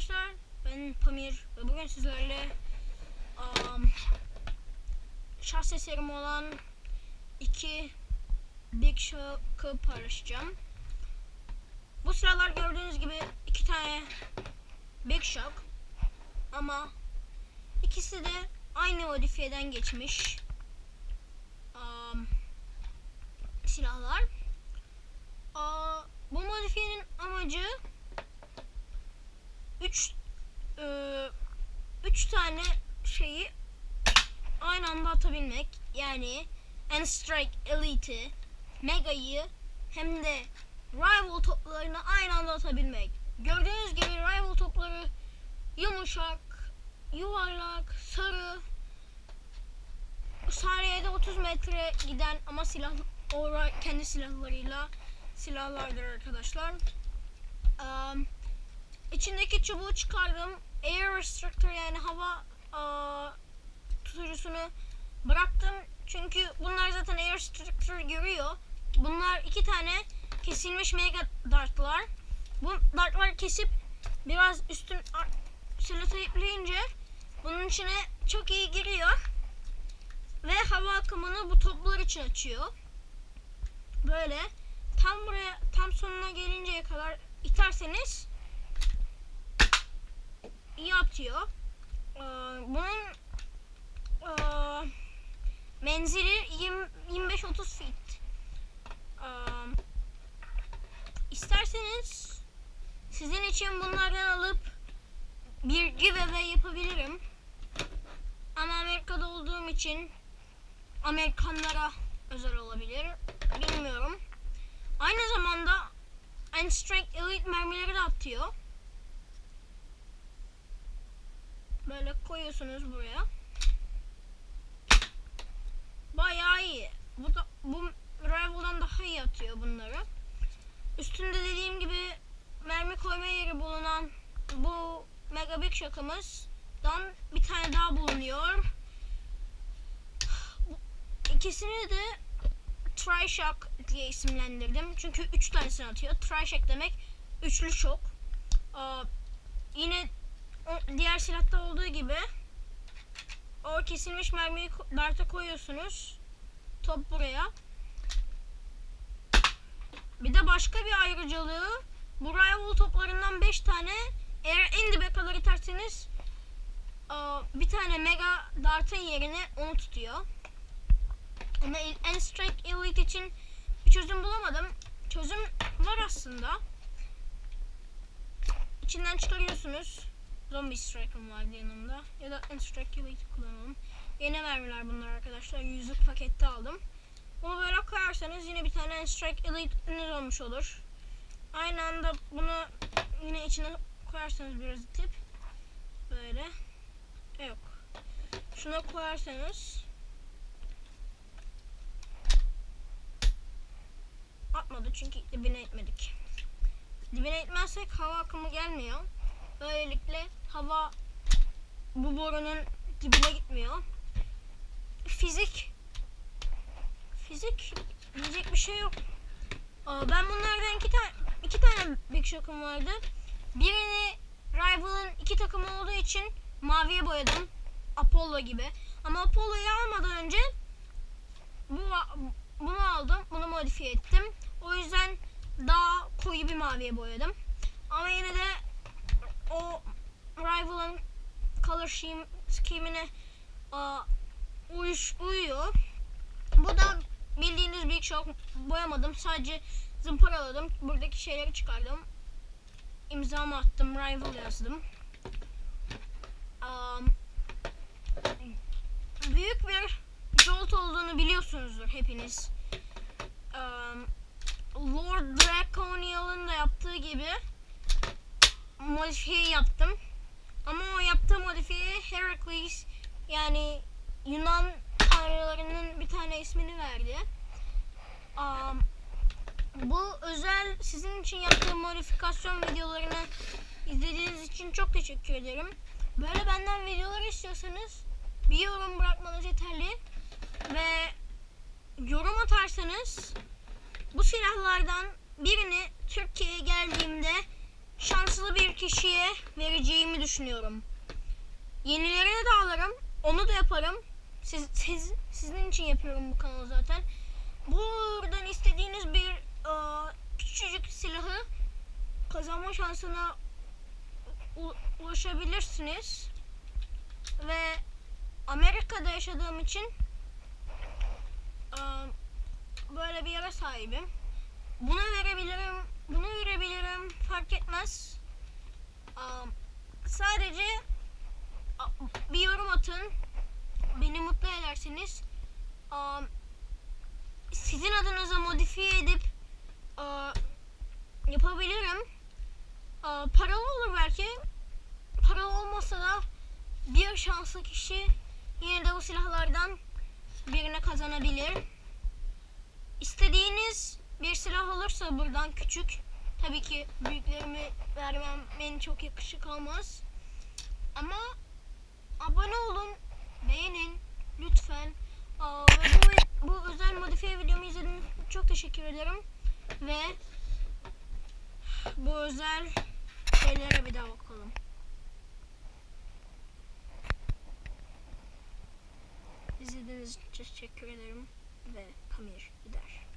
arkadaşlar. Ben Pamir ve bugün sizlerle um, şahs eserim olan iki Big Shock'ı paylaşacağım. Bu sıralar gördüğünüz gibi iki tane Big Shock ama ikisi de aynı modifiyeden geçmiş um, silahlar. Aa, bu modifiyenin amacı 3 3 tane şeyi aynı anda atabilmek. Yani End Strike Elite'i, Mega'yı hem de Rival toplarını aynı anda atabilmek. Gördüğünüz gibi Rival topları yumuşak, yuvarlak, sarı, saniyede 30 metre giden ama silah kendi silahlarıyla silahlardır arkadaşlar. Um, içindeki çubuğu çıkardım. Air restrictor yani hava tutucusunu bıraktım. Çünkü bunlar zaten air restrictor görüyor. Bunlar iki tane kesilmiş mega dartlar. Bu dartlar kesip biraz üstün silahı ipleyince bunun içine çok iyi giriyor. Ve hava akımını bu toplar için açıyor. Böyle tam buraya tam sonuna gelinceye kadar iterseniz iyi atıyor. Ee, bunun e, menzili 25-30 feet. Ee, isterseniz sizin için bunlardan alıp bir giveaway yapabilirim. Ama Amerika'da olduğum için Amerikanlara özel olabilir. Bilmiyorum. Aynı zamanda Strike Elite mermileri de atıyor. Böyle koyuyorsunuz buraya. Bayağı iyi. Bu da bu Rival'dan daha iyi atıyor bunları. Üstünde dediğim gibi mermi koyma yeri bulunan bu Mega Big Shock'ımızdan bir tane daha bulunuyor. İkisini de Tri-Shock diye isimlendirdim. Çünkü üç tanesini atıyor. Tri-Shock demek üçlü şok. Aa, yine diğer silahta olduğu gibi o kesilmiş mermiyi darta koyuyorsunuz. Top buraya. Bir de başka bir ayrıcalığı bu rival toplarından 5 tane eğer en dibe kadar iterseniz bir tane mega dartın yerine onu tutuyor. Ama en strike elite için bir çözüm bulamadım. Çözüm var aslında. İçinden çıkarıyorsunuz. Zombie Strike'ım vardı yanımda. Ya da Strike Elite kullanalım. Yeni mermiler bunlar arkadaşlar. Yüzlük pakette aldım. Bunu böyle koyarsanız yine bir tane Strike Elite'iniz olmuş olur. Aynı anda bunu yine içine koyarsanız biraz tip böyle yok. Şuna koyarsanız atmadı çünkü dibine itmedik. Dibine itmezsek hava akımı gelmiyor. Böylelikle hava bu borunun dibine gitmiyor. Fizik fizik diyecek bir şey yok. Ben bunlardan iki tane iki tane Big Shock'um vardı. Birini Rival'ın iki takımı olduğu için maviye boyadım. Apollo gibi. Ama Apollo'yu almadan önce bu bunu aldım. Bunu modifiye ettim. O yüzden daha koyu bir maviye boyadım. Ama yine de o Rival'ın color scheme, scheme'ine uyuş, uyuyor. Bu da bildiğiniz Big Shock boyamadım. Sadece zımparaladım. Buradaki şeyleri çıkardım. İmzamı attım. Rival yazdım. Um, büyük bir jolt olduğunu biliyorsunuzdur hepiniz. Um, Lord Draconial'ın da yaptığı gibi modifiye yaptım. Ama o yaptığı modifiye Heracles yani Yunan tanrılarının bir tane ismini verdi. Um, bu özel sizin için yaptığım modifikasyon videolarını izlediğiniz için çok teşekkür ederim. Böyle benden videolar istiyorsanız bir yorum bırakmanız yeterli. Ve yorum atarsanız bu silahlardan birini Türkiye'ye geldiğimde şanslı bir kişiye vereceğimi düşünüyorum. Yenilere de alırım. Onu da yaparım. Siz, siz, sizin için yapıyorum bu kanalı zaten. Buradan istediğiniz bir e, küçücük silahı kazanma şansına ulaşabilirsiniz. Ve Amerika'da yaşadığım için e, böyle bir yere sahibim. Bunu verebilirim, bunu verebilirim fark etmez. E, sadece bir yorum atın. Beni mutlu edersiniz. E, sizin adınıza modifiye edip e, yapabilirim. E, paralı olur belki. Paralı olmasa da bir şanslı kişi yine de bu silahlardan birine kazanabilir. İstediğiniz bir silah olursa buradan küçük. Tabii ki büyüklerimi vermemin çok yakışık olmaz. Ama abone olun, beğenin lütfen. Aa, bu, bu özel modifiye videomu izlediğiniz için çok teşekkür ederim. Ve bu özel şeylere bir daha bakalım. İzlediğiniz için teşekkür ederim ve Pamir gider.